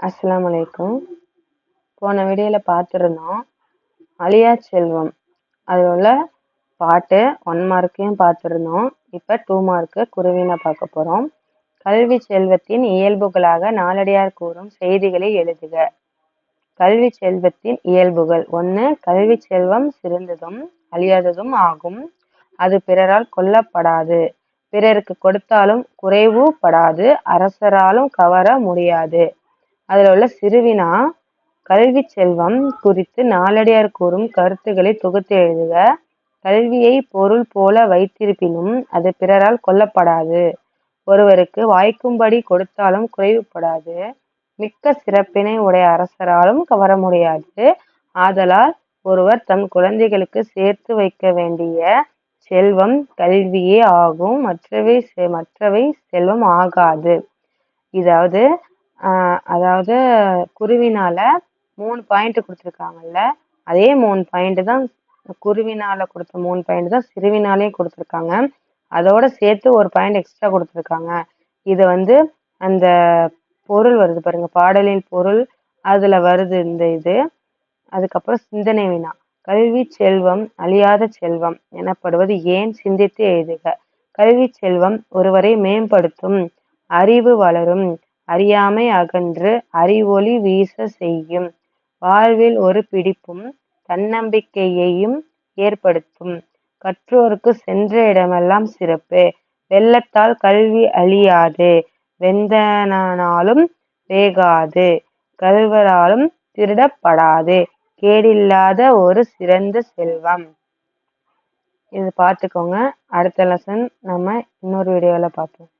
அஸ்ஸலாமு அலைக்கும் போன வீடியோவில் பார்த்துருந்தோம் அழியா செல்வம். அதில் உள்ள பாட்டு ஒன் மார்க்கையும் பார்த்துருந்தோம் இப்போ டூ மார்க்கு குருவினை பார்க்க போகிறோம் கல்வி செல்வத்தின் இயல்புகளாக நாலடியார் கூறும் செய்திகளை எழுதுக. கல்வி செல்வத்தின் இயல்புகள். ஒன்று கல்வி செல்வம் சிறந்ததும் அழியாததும் ஆகும். அது பிறரால் கொல்லப்படாது. பிறருக்கு கொடுத்தாலும் குறைவு படாது. அரசராலும் கவர முடியாது. அதில் உள்ள சிறுவினா கல்வி செல்வம் குறித்து நாலடியார் கூறும் கருத்துக்களை தொகுத்து எழுதுக. கல்வியை பொருள் போல வைத்திருப்பினும் அது பிறரால் கொல்லப்படாது. ஒருவருக்கு வாய்க்கும்படி கொடுத்தாலும் குறைவுபடாது. மிக்க சிறப்பினை உடைய அரசராலும் கவர முடியாது. ஆதலால் ஒருவர் தம் குழந்தைகளுக்கு சேர்த்து வைக்க வேண்டிய செல்வம் கல்வியே ஆகும். மற்றவை மற்றவை செல்வம் ஆகாது. இதாவது அதாவது குருவினால மூணு point கொடுத்துருக்காங்கல்ல அதே மூணு point தான் குருவினால கொடுத்த மூணு point தான் சிறுவினாலையும் கொடுத்துருக்காங்க. அதோட சேர்த்து ஒரு பாயிண்ட் எக்ஸ்ட்ரா கொடுத்துருக்காங்க. இது வந்து அந்த பொருள் வருது பாருங்க பாடலின் பொருள். அதில் வருது இந்த இது. அதுக்கப்புறம் சிந்தனை வினா. கல்வி செல்வம் அழியாத செல்வம் எனப்படுவது ஏன் சிந்தித்து எழுதுக. கல்வி செல்வம் ஒருவரை மேம்படுத்தும் அறிவு வளரும் அறியாமை அகன்று அறிவொளி வீச செய்யும். வாழ்வில் ஒரு பிடிப்பும் தன்னம்பிக்கையையும் ஏற்படுத்தும். கற்றோருக்கு சென்ற இடமெல்லாம் சிறப்பு. வெள்ளத்தால் கல்வி அழியாது. வெந்தனாலும் வேகாது. கல்வராலும் திருடப்படாது. கேடில்லாத ஒரு சிறந்த செல்வம். இது பார்த்துக்கோங்க. அடுத்த லெசன் நம்ம இன்னொரு வீடியோவில் பார்ப்போம்.